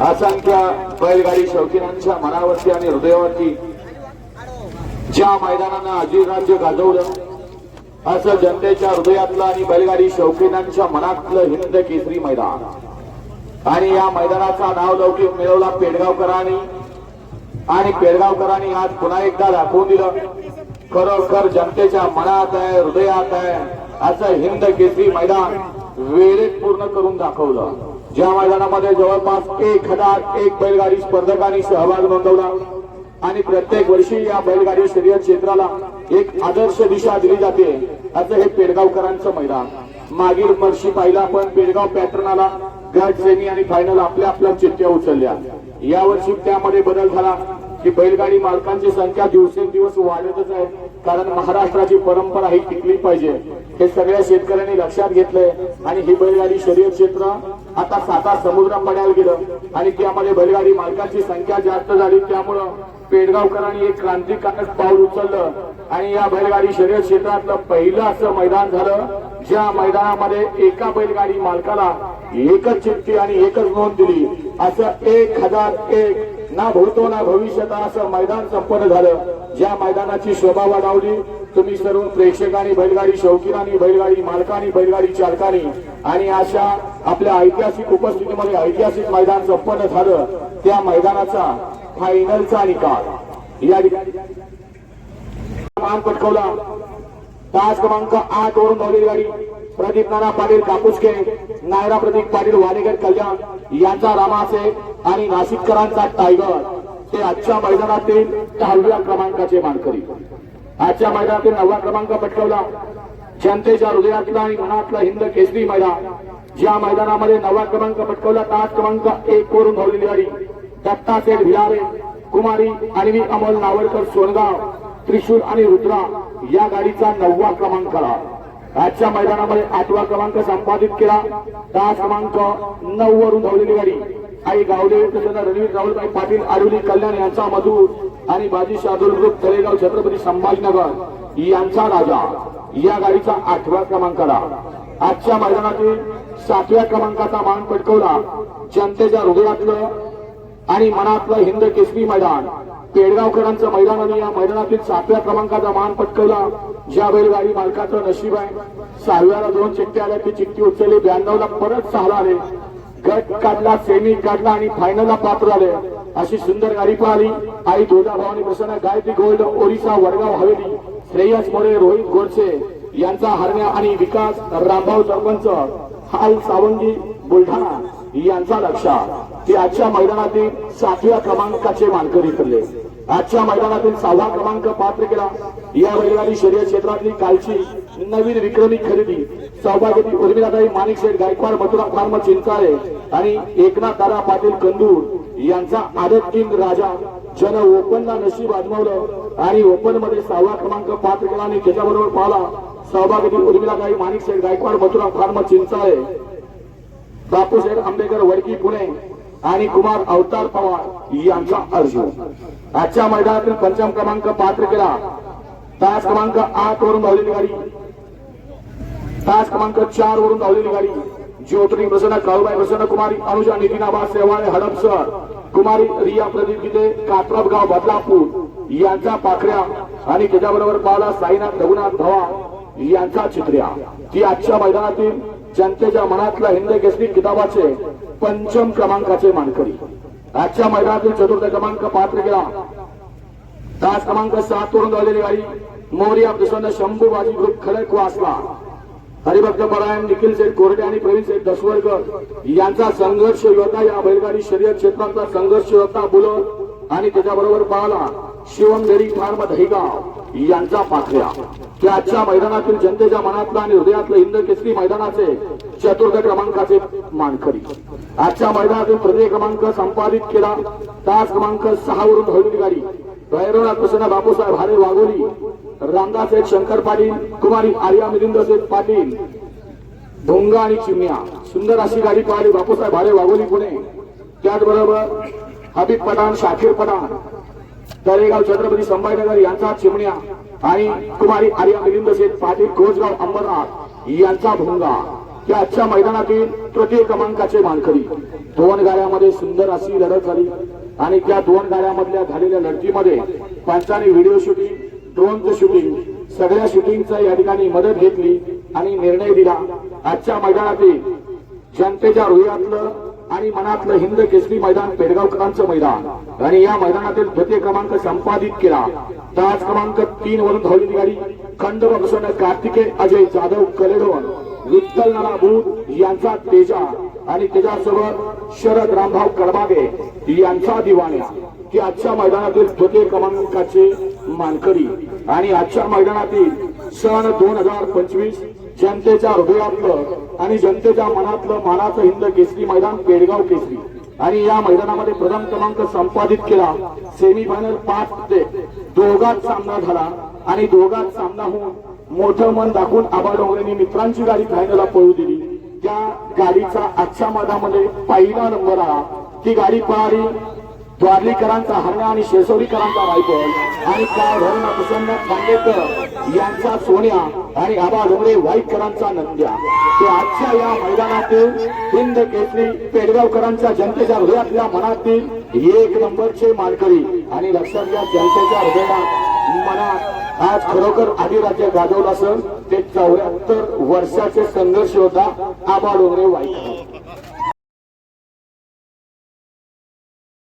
असंख्य बैलगाडी शौकीनांच्या मनावरती आणि हृदयावरती ज्या मैदानानं अजीर राज्य गाजवलं असं जनतेच्या हृदयातलं आणि बैलगाडी शौकीनांच्या मनातलं हिंद केसरी मैदान. आणि या मैदानाचा नाव लौकिक मिळवला पेडगावकरांनी. आणि पेडगावकरांनी आज पुन्हा एकदा दाखवून दिलं खरोखर जनतेच्या मनात आहे हृदयात आहे असं हिंद केसरी मैदान वेळेत पूर्ण करून दाखवलं. ज्या मैदानामध्ये जवळपास एक हजार एक बैलगाडी स्पर्धकांनी सहभाग नोंदवला आणि प्रत्येक वर्षी या बैलगाडी शर्यत क्षेत्राला एक आदर्श दिशा दिली जाते असं हे पेडगावकरांचं मैदान. मागील वर्षी पाहिला आपण पेडगाव पॅटर्न आला गट सेमी आणि फायनल आपल्या आपल्या चिठ्ठ्या उचलल्या. या वर्षी त्यामध्ये बदल झाला. की बैलगाडी मालकांची संख्या दिवसेंदिवस वाढतच आहे. कारण महाराष्ट्राची परंपरा ही टिकली पाहिजे. हे सगळ्या शेतकऱ्यांनी लक्षात घेतलंय. आणि ही बैलगाडी शर्यत क्षेत्र आता साता समुद्र पडायला गेलं. आणि त्यामध्ये बैलगाडी मालकांची संख्या जास्त झाली. त्यामुळं पेडगावकरांनी एक क्रांतिकारक पाऊल उचललं. आणि या बैलगाडी शर्यत क्षेत्रातलं पहिलं असं मैदान झालं. ज्या मैदानामध्ये एका बैलगाडी मालकाला एकच चिठ्ठी आणि एकच नोंद दिली. असं एक हजार एक ना भूतो ना भविष्यता असं मैदान संपन्न झालं. ज्या मैदानाची शोभा वाढवली तुम्ही सर्व प्रेक्षकांनी बैलगाडी शौकीनांनी बैलगाडी मालकांनी बैलगाडी चालकांनी आणि अशा आपल्या ऐतिहासिक उपस्थितीमध्ये ऐतिहासिक मैदान संपन्न झालं त्या मैदानाचा फायनलचा निकाल. या ठिकाणी मान पटकवला. तास क्रमांक आठ वरून धावलेली गाडी. प्रदीप नाना पाटील कापूसके नायरा प्रदीप पाटील वाडेकर कल्याण यांचा रामासे आणि नाशिककरांचा टायगर ते आजच्या मैदानातील दहाव्या क्रमांकाचे मानकरी. आजच्या मैदानातील नववा क्रमांक पटकवला. जनतेच्या हृदयातला आणि मनातला हिंद केसरी मैदान ज्या मैदानामध्ये नववा क्रमांक पटकवला तास क्रमांक एक वरून धावलेली गाडी. दत्ता सेठ भिलारे कुमारी अन्वी अमोल नावडकर सोनगाव त्रिशूल आणि रुद्रा या गाडीचा नववा क्रमांक आला आजच्या मैदानामध्ये आठवा क्रमांक संपादित केला. दहा क्रमांक नऊ वरून धावलेली गाडी. आई गावडे तसेच रणवीर राहुलभाई पाटील आरुली कल्याण यांचा मधूर आणि बाजी शादुल ग्रुप तळेगाव छत्रपती संभाजीनगर यांचा राजा. या गाडीचा आठव्या क्रमांकाला. आजच्या मैदानातील सातव्या क्रमांकाचा मान पटकवला जनतेच्या हृदयातलं आणि मनातलं हिंद केसरी मैदान. पेडगावकरांचं मैदान आणि या मैदानातील सातव्या क्रमांकाचा मान पटकवला. ज्या बैलगाडी मालकाचं नशीब आहे. सहाव्याला दोन चिठ्ठ्या आल्या ती चिठ्ठी उचलली. ब्याण्णवला परत सहाला आले. गट काढला सेमी काढला आणि फायनलला पात्र आले अशी सुंदर गाडी पाहिली. आई दोजा भावानी प्रसन्न. गायत्री गोल्ड ओरिसा वडगाव हवेली. श्रेयस मोरे रोहित गोडसे यांचा हरण्या आणि विकास रामभाऊ सरपंच हाल सावंगी बुलढाणा यांचा लक्षा. ते आजच्या मैदानातील सातव्या क्रमांकाचे मानकरी ठरले. आजच्या मैदानातील सहावा क्रमांक पात्र केला. या बैलगाडी शरीर क्षेत्रातली कालची नवीन विक्रमी खरेदी. सहभागी उर्मिलाताई माणिक शेठ गायकवाड मथुरा फार्म चिंचाळे आणि एकनाथ दादा पाटील कंदूर यांचा आदत किंग राजा. जन ओपनला नशीब आजमावलं आणि ओपनमध्ये सहावा क्रमांक पात्र केला आणि त्याच्याबरोबर पाहला सहभागी उर्मिलाताई माणिक शेठ गायकवाड मथुरा फार्म चिंचाळे. बापूशेठ आंबेकर वडकी पुणे आणि कुमार अवतार पवार यांचा अर्ज. आजच्या मैदानातील पंचम क्रमांक पात्र केला. तास क्रमांक आठ वरून धावलेली गाडी. तास क्रमांक चार वरून धावलेली गाडी. ज्योतिरी प्रसन्न काळूबाई प्रसन्न कुमारी अनुजा नितीन नितीनाबा सेवाळे हडपसर कुमारी रिया प्रदीप गीते कात्रपगाव बदलापूर. यांचा पाखऱ्या आणि त्याच्याबरोबर बाला साईनाथ रघुनाथ धवा यांचा चित्र्या. ती आजच्या मैदानातील जनतेच्या मनातला हिंद केसरी किताबाचे पंचम क्रमांकाचे मानकरी. आजच्या मैदानातील चतुर्थ क्रमांक पात्र गेला तास क्रमांक सात वरून धावलेली गाडी. मोर्या प्रसन्न शंभू बाजी ग्रुप खडक वासला हरिभक्त परायण निखिल सेठ कोरडे आणि प्रवीण सेठ दसवरकर यांचा संघर्ष योद्धा या बैलगाडी शर्यत क्षेत्रातला संघर्ष योद्धा बुलो आणि त्याच्याबरोबर पाहला शिवम फार्म दहिगाव यांचा पाखऱ्या ते आजच्या मैदानातील जनतेच्या मनातला आणि हृदयातलं हिंद केसरी मैदानाचे चतुर्थ क्रमांकाचे मानकरी. आजच्या मैदानातील प्रत्येक क्रमांक संपादित केला. तास क्रमांक सहा वरून धावलेली गाडी. भैरवनाथ प्रसन्न बापूसाहेब हारे वाघोली रामदास शंकर पाटील कुमारी आर्या मिलिंदसेठ पाटील भोंगा आणि चिमण्या. सुंदर अशी गाडी पाहिली बापूसाहेब भारे वाघोली पुणे. त्याचबरोबर हबीब पठाण शाकीर पठाण तळेगाव छत्रपती संभाजीनगर यांचा चिमण्या आणि कुमारी आर्या मिलिंद शेठ पाटील कोसगाव अंबरनाथ यांचा भोंगा. या आजच्या मैदानातील तृतीय क्रमांकाचे मानकरी. दोन गाड्यामध्ये सुंदर अशी लढत झाली. आणि त्या दोन गाड्यामधल्या झालेल्या लढतीमध्ये पंचाने व्हिडिओ शूटिंग ड्रोनचं शूटिंग सगळ्या शूटिंगचा या ठिकाणी मदत घेतली आणि निर्णय दिला. आजच्या मैदानातील जनतेच्या हृदयातलं आणि मनातलं हिंद केसरी मैदान पेडगावकरांचं मैदान. आणि या मैदानातील द्वितीय क्रमांक संपादित केला. तास क्रमांक तीन वरून धावलेली गाडी खंड बक्षण कार्तिकेय अजय जाधव कलेडोन विठ्ठल नाना भूत यांचा तेजा. आणि त्याच्यासोबत शरद रामभाव कडबागे यांचा दिवाण्या की आजच्या मैदानातील द्वितीय क्रमांकाचे मानकरी. आणि आजच्या मैदानातील सन दोन हजार पंचवीस जनतेच्या हृदयातलं आणि जनतेच्या मनातलं मानाचं हिंद केसरी मैदान पेडगाव केसरी. आणि या मैदानामध्ये प्रथम क्रमांक संपादित केला सेमीफायनल पाच ते दोघात सामना झाला. आणि दोघात सामना होऊन मोठं मन दाखवून आबा डोंगरेंनी मित्रांची गाडी फायनलला पळू दिली. त्या गाडीचा आजच्या मैदानामध्ये पहिला नंबर आला ती गाडी पळाली द्वारलीकरांचा हरण्या आणि शेसोलीकरांचा रायफल आणि काय धरण प्रसन्न खांडेकर यांचा सोन्या आणि आबा डोंगरे वाईटकरांचा नंद्या. ते आजच्या या मैदानातील हिंद केसरी पेडगावकरांच्या जनतेच्या हृदयातल्या मनातील एक नंबरचे मालकरी आणि लक्षात घ्या जनतेच्या हृदयात मनात आज खरोखर अधिराज्य गाजवलं असं ते चौऱ्याहत्तर वर्षाचे संघर्ष होता आबा डोंगरे वाईकर